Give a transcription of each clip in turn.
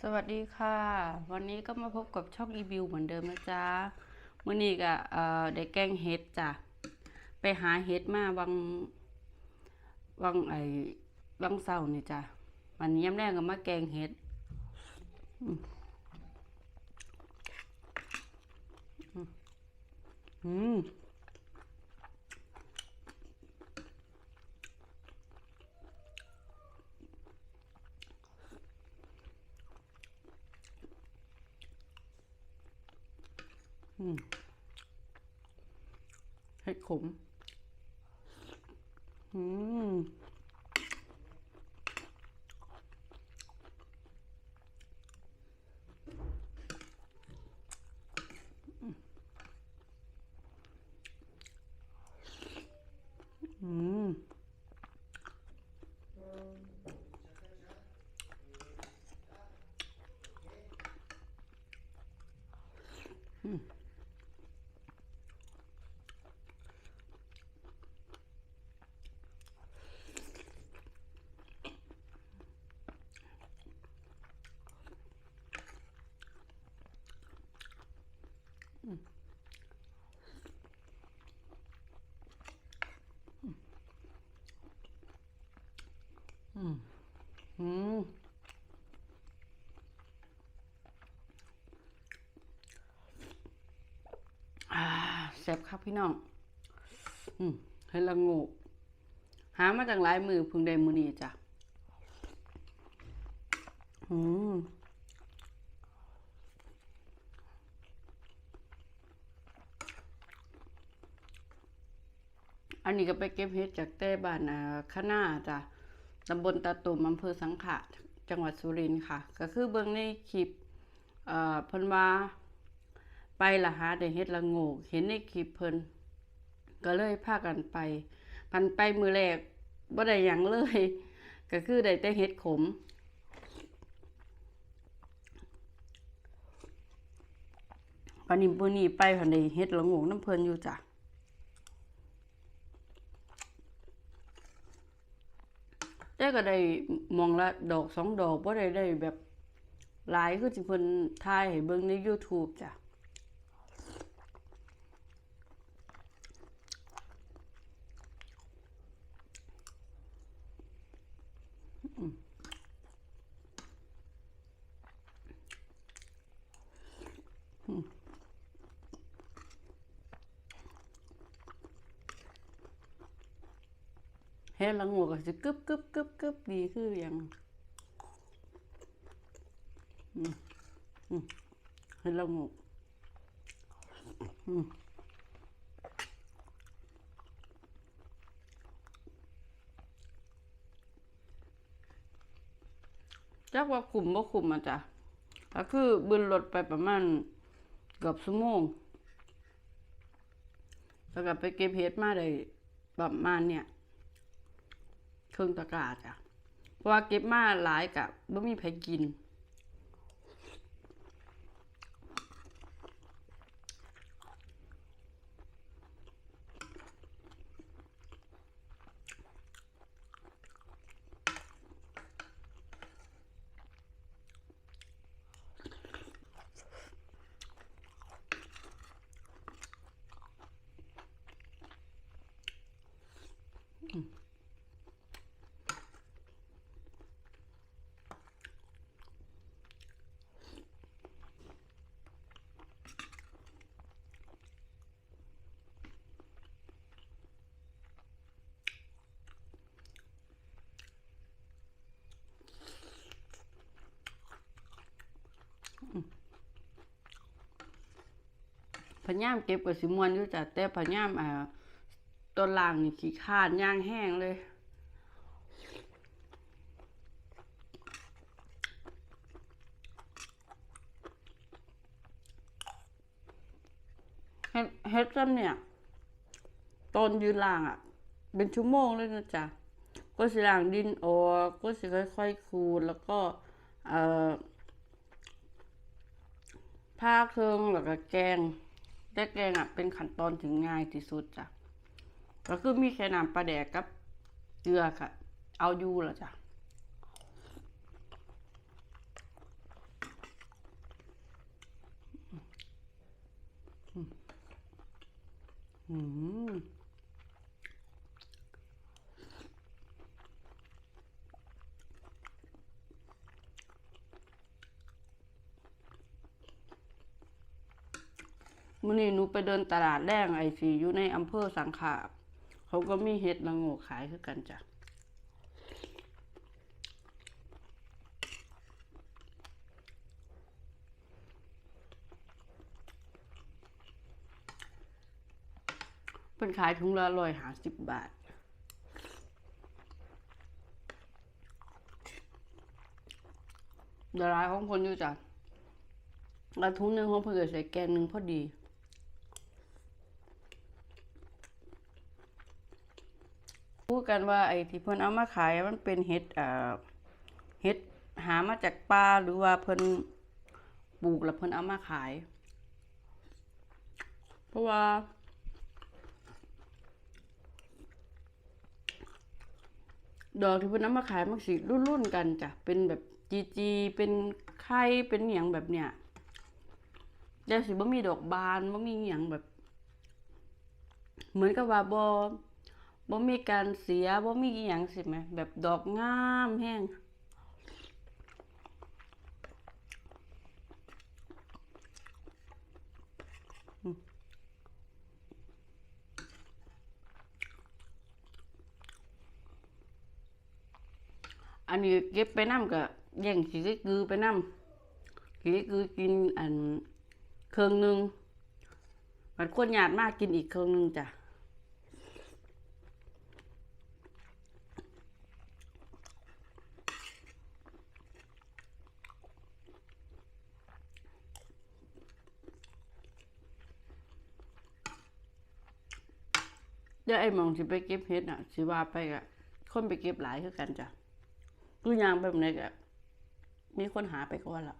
สวัสดีค่ะ วันนี้ก็มาพบกับช่องอีบิวเหมือนเดิมนะจ๊ะมื่อนี้ก็เอ่อได้แกงเห็ดจ้ะไปหาเห็ดมาวังวังไอ้วังเสาร์นี่จ้ะวันนี้ย้ำแรกก็มาแกงเห็ดอืมอืมอืมอืม เห็ดขม อืม อืม อืม อืม อ่าแซ่บครับพี่น้อง อืมเฮ้ยละโงูหามาจากหลายมือพึงได้มือนี้จ้ะ อืมอันนี้ก็ไปเก็บเห็ดจากเต้บ้านอ่าข้าหน้าจ้ะตำบลตาตุ่มอำเภอสังขะ จังหวัดสุรินทร์ค่ะ ก็คือเบื้องในคลิปเอ่อพิ่นวา ไปละหาได้เฮ็ดละโงกเห็นในคลิปเพิ่นก็เลยพากันไป พันไปมือแรกบ่ได้หยังเลย ก็คือได้แต่เฮ็ดขมปันนี้มื้อนี้ไปพันได้เฮ็ดละโงกน้ำเพิ่นอยู่จ้ะแต่ก็ได้มองละดอกสองดอกบ่ได้ได้แบบหลายคือสิเพิ่นถ่ายให้เบิ่งใน YouTube จ้ะ เฮ็ดละโงกก็สิกึบกึบกึบกึบดีคือหยังเฮ็ดละงกอืม จักว่าคุมบ่คุมอะจ้ะก็คือบึนรถไปประมาณเกือบชั่วโมงแล้วก็ไปเก็บเห็ดมาได้ประมาณเนี่ยเครื่องตะกร้าจ้ะเพราะว่าเก็บมาหลายกับบ่มีไผกิน พะย่ามเก็บกับสิมวนอยู่จ้ะแต่พะย่ามอ่าต้นล่างนี่ขี้ขานย่างแห้งเลยเฮ็ดเฮ็ดซ้ำเนี่ยต้นยืนล่างอะ เป็นชั่วโมงเลยนะจ๊ะก็สิล้างดินออกก็สิค่อยๆขูดแล้วก็เอ่อผ้าเครื่องแล้วก็แกง แต่แกงอะเป็นขั้นตอนถึงง่ายที่สุดจ้ะก็คือมีแค่น้ำปลาแดกกับเกลือค่ะ เอาอยู่แล้วจ้ะอืม มื่อนี้หนูไปเดินตลาดแรงไอซีอยู่ในอำเภอสังขาเขาก็มีเห็ดละโงกขายคือกันจ้ะเป็นขายถุงละร้อยหาสิบบาท เดยวรายของคนอยู่จ้ะแล้วถุงหนึ่งของเพื่อนใส่แกนหนึ่งพอดี พูดกันว่าไอ้ที่เพิ่นเอามาขายมันเป็นเห็ดเอ่อเห็ดหามาจากป่าหรือว่าเพิ่นปลูกแล้วเพิ่นเอามาขาย เพราะว่า ดอกที่เพิ่นเอามาขายมันสิรุ่นๆกันจ้ะเป็นแบบจีจีเป็นไข่เป็นหยังแบบเนี้ยแต่สิบ่มีดอกบานบ่มีหยังแบบ เหมือนกับว่าบ่ บ่มีการเสียบ่มีอิหยังสิแหมแบบดอกงามแฮงอันนี้เก็บไปน้ำก็แย่งสิได้กือไปน้ำสิได้กือกินอันเครื่องหนึงมันคนญาติมากกินอีกเครื่องหนึงจ้ะ เดี๋ยวไอ้มองสิไปเก็บเห็ดน่ะสิว่าไปกะคนไปเก็บหลายคือกันจ้ะตู้ยางแบบไหนกะมีคนหาไปก่อนละ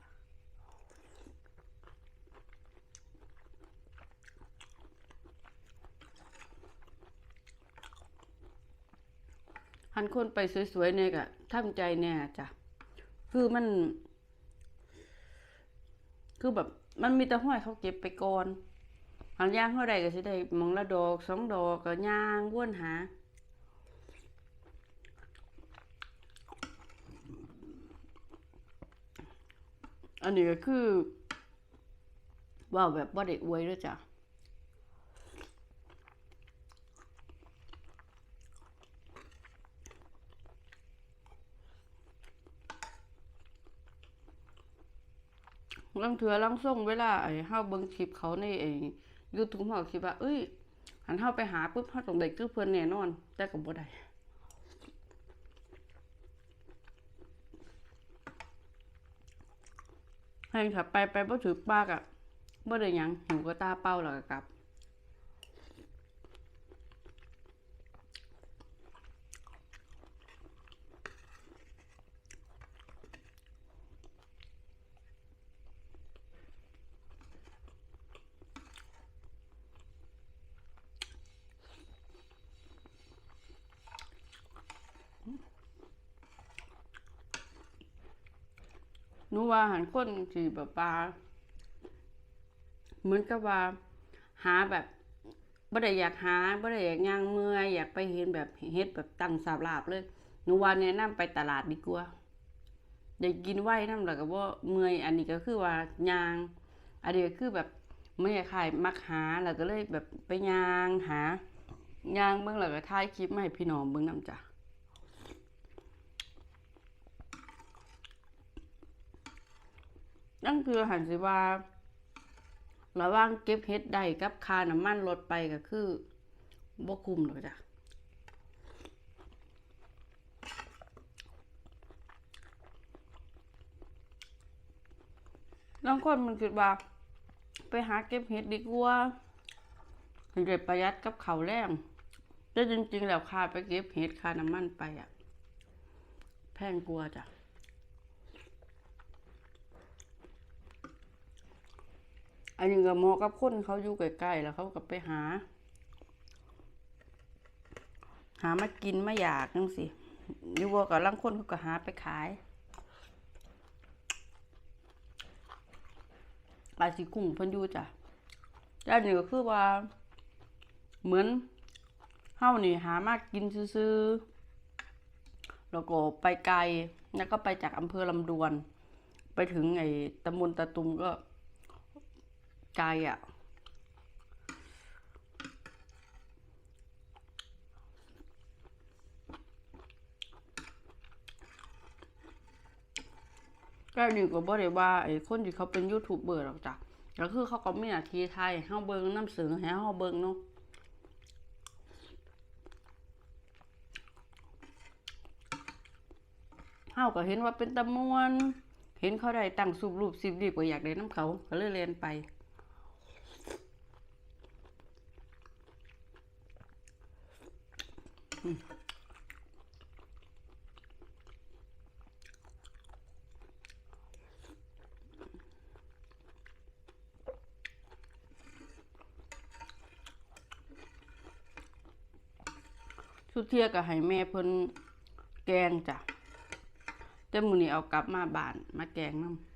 หันคนไปสวยๆเนี่ยกะทำใจแน่จ้ะ คือมัน คือแบบมันมีแต่ห้อยเขาเก็บไปก่อน หันย่างเท่าใดก็สิได้มองละดอกสองดอกก็ย่างวนหาอันนี้ก็คือว่าแบบบ่าได้อวยด้วยจ้ะลังเถือลังส่งเวลาไอ้เฮาเบิ่งคลิปเขาในไอ้ ยูทูบเขาคิดว่า เอ้ย หันเฮาไปหาปุ๊บเขาต้องได้คือเพื่อนแน่นอน แต่กับบ่ได้ให้ขับไปไปบ่ถือปากอะบ่ได้ยังหิวก็ตาเป้าแล้วก็กลับ นูว่าหันคนสิแบบปลาเหมือนกับว่า หาแบบบ่ได้อยากหาบ่ได้อยากย่างเมื่อยอยากไปเห็นแบบเฮ็ดแบบตั้งสาบลาบเลยหนูว่าแนะนำไปตลาดดีกว่าได้กินไหว้นำแล้วก็บ่เมื่อยอันนี้ก็คือว่าย่าง อันนี้ก็คือแบบไม่อยากขายมักหาแล้วก็เลยแบบไปย่างหาย่างเบิ่งแล้วก็ถ่ายคลิปมาให้พี่น้องเบิ่งนํจ้ะ นั่นคือหันสิว่าระว่างเก็บเฮ็ดได้กับคาน้ำมันลดไปก็คือบ่คุ้มหรอกจ้ะบางคนมันคิดว่า ไปหาเก็บเฮ็ดดีกว่าถึงจะประหยัดกับเขาแรงแต่จริงๆ แล้วค่าไปเก็บเฮ็ดค่าน้ำมันไปอะแพงกว่าจ้ะ อันนี้ก็เหมาะกับคนเขาอยู่ใกล้ๆแล้วเขาก็ไปหา หามากินมาอยากจังสิอยู่ว่ากับลังคนเขาก็หาไปขายปลาสิกุ้งเพิ่นอยู่จ้ะแต่อันนี้ก็คือว่า เหมือนเฮานี่หามากกินซื้อๆแล้วก็ไปไกล แล้วก็ไปจากอำเภอลำดวน ไปถึงไอ้ตำบลตะตุมก็ ไกลอะ ก็นี่ก็บ่ได้ว่าไอ้คนที่เขาเป็นยูทูบเบอร์หรอกจ้ะก็คือเขาก็มีหน้าทีไทยเฮาเบิงน้ำเสือให้เฮาเบิงเนาะเฮาก็เห็นว่าเป็นตะมวน เห็นเขาได้ตั้งสูบรูปสิบดีก็อยากได้น้ำเขาก็เลยเรียนไป สุดเทียก็ให้แม่เพิ่นแกงจ้ะแต่มื้อนี้เอากลับมาบ้านมาแกงนำ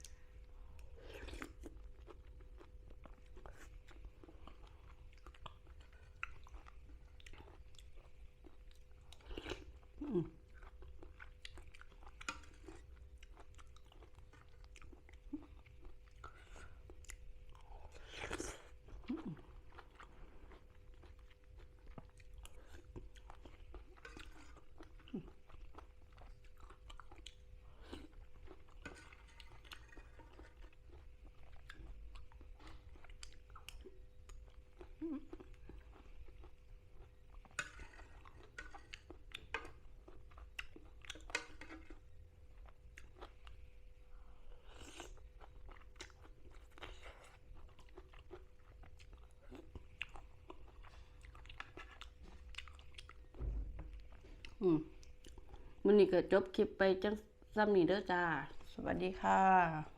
อืมมื้อนี้ก็จบคลิปไปจังซ้ำนี้เด้อจ้า สวัสดีค่ะ